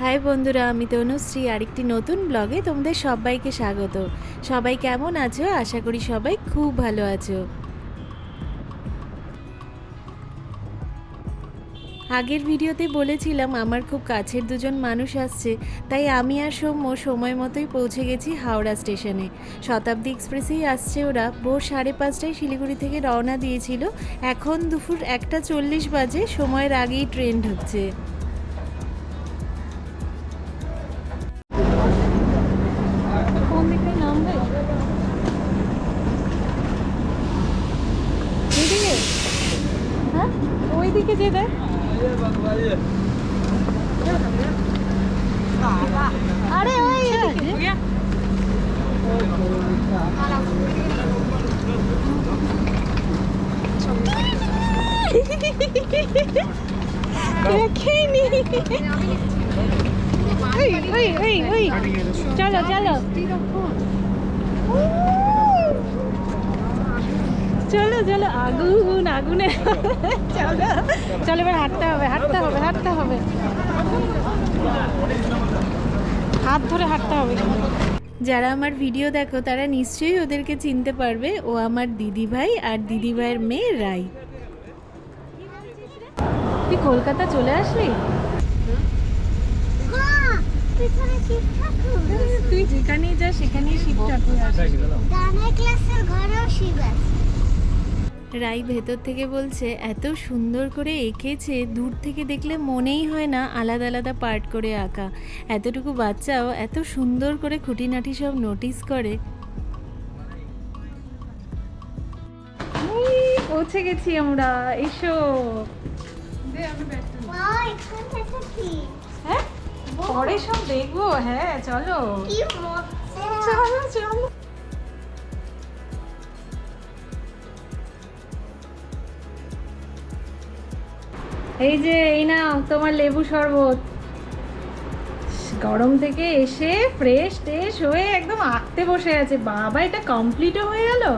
High বন্ধুরা, আমি তনুশ্রী, আরেকটি নতুন ব্লগে তোমাদের সবাইকে স্বাগত। সবাই কেমন আছো? আশা করি সবাই খুব ভালো আছো। আগের ভিডিওতে বলেছিলাম, আমার খুব কাছের দুজন মানুষ আসছে, তাই আমি আর সৌম্য সময় মতোই পৌঁছে গেছি হাওড়া স্টেশনে। শতাব্দী এক্সপ্রেসেই আসছে ওরা। ভোর সাড়ে পাঁচটায় শিলিগুড়ি থেকে রওনা দিয়েছিল। এখন দুপুর একটা চল্লিশ বাজে, সময়ের আগেই ট্রেন ঢুকছে। दिखे दे दे अरे हो गया चलो चलो চলো চলো আগুন আগুনে। চলো চলো এবার হাঁটতে হবে হাঁটতে হবে হাঁটতে হবে। হাত ধরে হাঁটতে হবে। যারা আমার ভিডিও দেখো তারা নিশ্চয়ই ওদেরকে চিনতে পারবে ও আমার দিদি ভাই আর দিদি ভাইয়ের মেয়ে রাই। তুই কলকাতা চলে আসলি? তুই যেখানেই যা সেখানেই শিব ঠাকুর আসে গানের ক্লাসের ঘরেও শিব আছে। রাই ভেতর থেকে বলছে এত সুন্দর করে এঁকেছে দূর থেকে দেখলে মনেই হয় না আলাদা আলাদা পার্ট করে আঁকা। এতটুকু বাচ্চাও এত সুন্দর করে খুঁটিনাটি সব নোটিস করে। পৌঁছে গেছি আমরা এসো। হ্যাঁ? পরে সব দেখব হ্যাঁ চলো। চলো চলো। এই যে, এই নাও, তোমার লেবু শরবত। গরম থেকে এসে ফ্রেশ টেশ হয়ে একদম আঁকতে বসে আছে। বাবা, এটা কমপ্লিটও হয়ে গেল?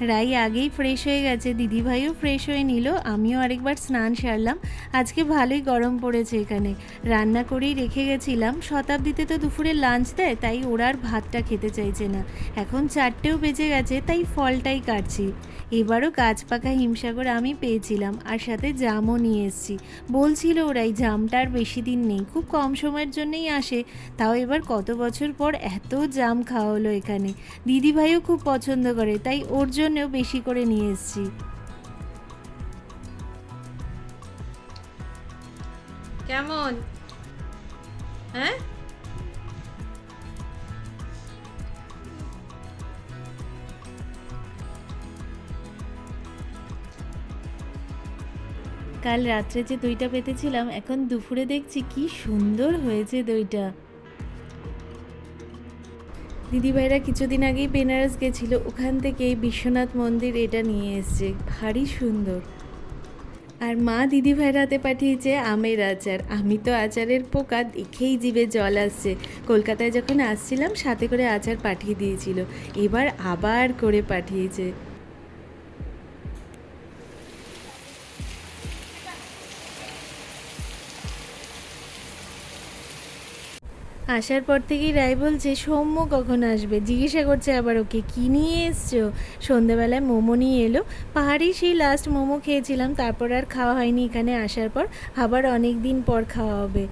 রাই আগেই ফ্রেশ হয়ে গেছে। দিদিভাইও ফ্রেশ হয়ে নিল। আমিও আরেকবার স্নান সারলাম। আজকে ভালোই গরম পড়েছে এখানে। রান্না করেই রেখে গেছিলাম। শতাব্দীতে তো দুপুরে লাঞ্চ দেয়, তাই ওরা আর ভাতটা খেতে চাইছে না। এখন চারটেও বেজে গেছে, তাই ফলটাই কাটছি। এবারও গাছ পাকা হিমসাগর আমি পেয়েছিলাম, আর সাথে জামও নিয়ে এসেছি। বলছিল ওরাই, জামটা আর বেশি দিন নেই, খুব কম সময়ের জন্যই আসে। তাও এবার কত বছর পর এত জাম খাওয়া হলো এখানে। দিদিভাইও খুব পছন্দ করে, তাই ওর জন্যও বেশি করে নিয়ে এসেছি। কেমন? হ্যাঁ? কাল রাত্রে যে দইটা পেতেছিলাম এখন দুপুরে দেখছি কি সুন্দর হয়েছে দইটা। দিদিভাইরা কিছুদিন আগেই বেনারস গেছিল, ওখান থেকে বিশ্বনাথ মন্দির এটা নিয়ে এসছে। ভারী সুন্দর। আর মা দিদিভাইয়ের হাতে পাঠিয়েছে আমের আচার। আমি তো আচারের পোকা দেখেই জিভে জল আসছে। কলকাতায় যখন আসছিলাম, সাথে করে আচার পাঠিয়ে দিয়েছিল। এবার আবার করে পাঠিয়েছে। আসার পর থেকেই রায় বলছে, সৌম্য কখন আসবে? জিজ্ঞাসা করছে আবার ওকে, কী নিয়ে এসছো? সন্ধেবেলায় মোমো নিয়ে এলো। পাহাড়েই সেই লাস্ট মোমো খেয়েছিলাম, তারপর আর খাওয়া হয়নি এখানে। আসার পর আবার অনেক দিন পর খাওয়া হবে।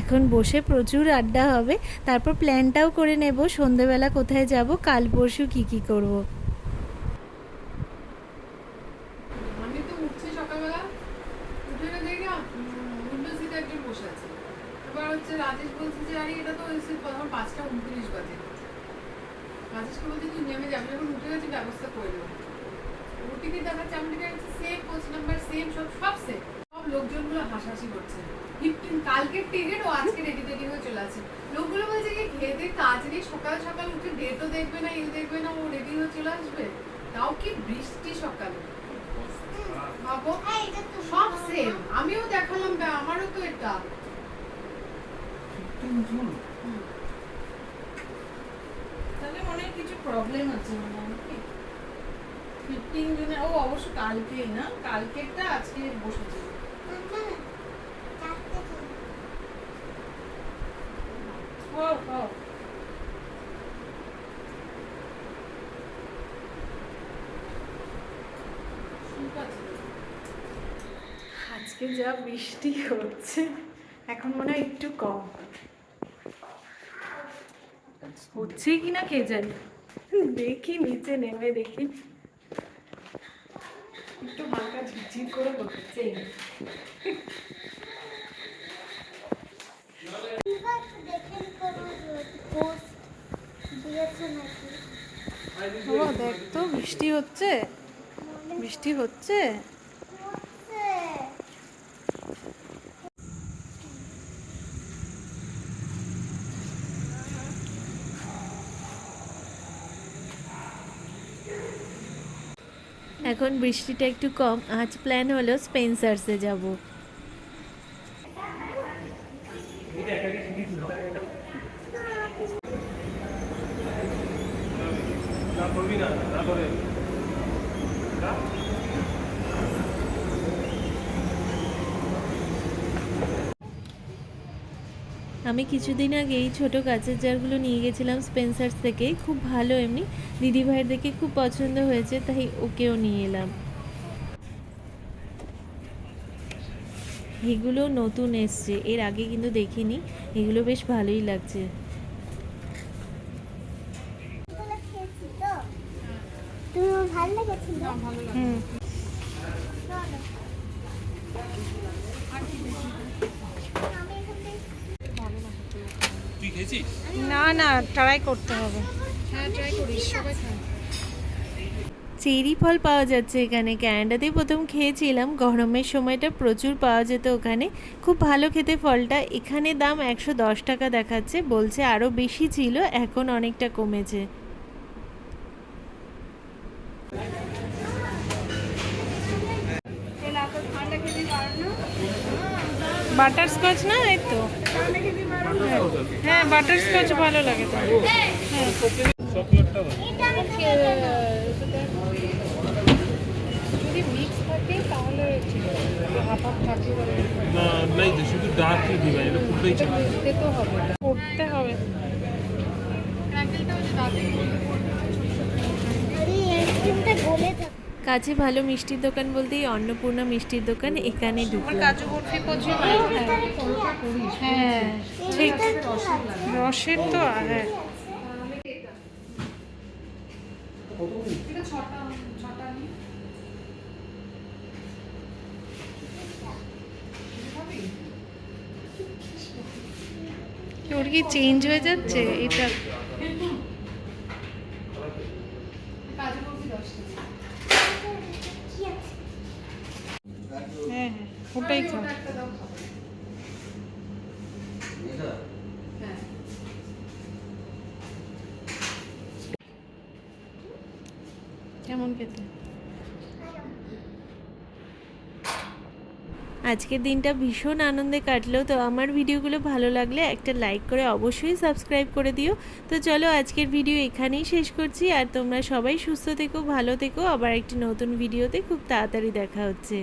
এখন বসে প্রচুর আড্ডা হবে। তারপর প্ল্যানটাও করে নেব সন্ধেবেলা কোথায় যাব, কাল পরশু কী কী করব। সকালবেলা। একজন বসে আছে। এবার হচ্ছে রাজেশ বলছে যে, আরে, এটা তো এসে পাঁচটা উনত্রিশ বাজে। রাজেশকে বলছে, তুই নেমে যাবি যখন উঠে গেছি, ব্যবস্থা করে দেখাচ্ছে, আমি সেম কোচ নাম্বার সেম সব সব সেম সব লোকজনগুলো হাসাহাসি করছে। ফিফটিন কালকের টিকিট ও আজকে রেডি রেডি হয়ে চলে আসছে লোকগুলো বলছে কি দিয়ে কাজ নেই, সকাল সকাল উঠে ডেটও দেখবে না ইউ দেখবে না, ও রেডি হয়ে চলে আসবে? তাও কি বৃষ্টি সকালে। ভাবো তো সব সেম আমিও দেখালাম বে, আমারও তো এটা। তাহলে মনে হয় কিছু প্রবলেম আছে মনে হয় ফিফটিন জুনে ও অবশ্য কালকেই না? কালকেরটা আজকে বসেছে। মাম্মা, চারটে দিন। ও ও আজকে যা বৃষ্টি হচ্ছে এখন মনে হয় একটু কম হচ্ছে কি না কে জানি দেখি নিচে নেমে দেখি একটু হালকা ঝিরঝির করে হচ্ছে। ও দেখ তো বৃষ্টি হচ্ছে বৃষ্টি হচ্ছে। এখন বৃষ্টিটা একটু কম। আজ প্ল্যান হলো স্পেন্সার্সে যাব। আমি কিছুদিন আগে এই ছোটো কাচের জারগুলো নিয়ে গেছিলাম স্পেন্সার্স থেকে। খুব ভালো এমনি। দিদিভাইয়ের দেখে খুব পছন্দ হয়েছে তাই ওকেও নিয়ে এলাম। এগুলো নতুন এসছে এর আগে কিন্তু দেখিনি। এগুলো বেশ ভালোই লাগছে। ভালো হুম চলো। আমি এখান না না ট্রাই করতে হবে। হ্যাঁ চেরি ফল পাওয়া যাচ্ছে এখানে। ক্যানাডাতে প্রথম খেয়েছিলাম গরমের সময়টা প্রচুর পাওয়া যেত ওখানে। খুব ভালো খেতে ফলটা। এখানে দাম একশো দশ টাকা দেখাচ্ছে বলছে আরও বেশি ছিল এখন অনেকটা কমেছে। বাটার স্কচ না এই তো? হ্যাঁ বাটার স্কচ ভালো লাগে তো। যদি মিক্স থাকে তাহলে না নাই তো শুধু ডার্ক দিবা এটা পুরোটাই ছিল তো হবে। করতে হবে। আরে আইসক্রিমটা গলে থাকে। কাছে ভালো মিষ্টির দোকান বলতেই অন্নপূর্ণা মিষ্টির দোকান এখানে ঢুকলাম। হ্যাঁ। ঠিক। রসের তো হ্যাঁ। ওর কি চেঞ্জ হয়ে যাচ্ছে? এটা ওটাই খাও কেমন খেতে? আজকের দিনটা ভীষণ আনন্দে কাটলো, তো আমার ভিডিওগুলো ভালো লাগলে একটা লাইক করে অবশ্যই সাবস্ক্রাইব করে দিও। তো চলো আজকের ভিডিও এখানেই শেষ করছি, আর তোমরা সবাই সুস্থ থেকো, ভালো থেকো, আবার একটি নতুন ভিডিওতে খুব তাড়াতাড়ি দেখা হচ্ছে।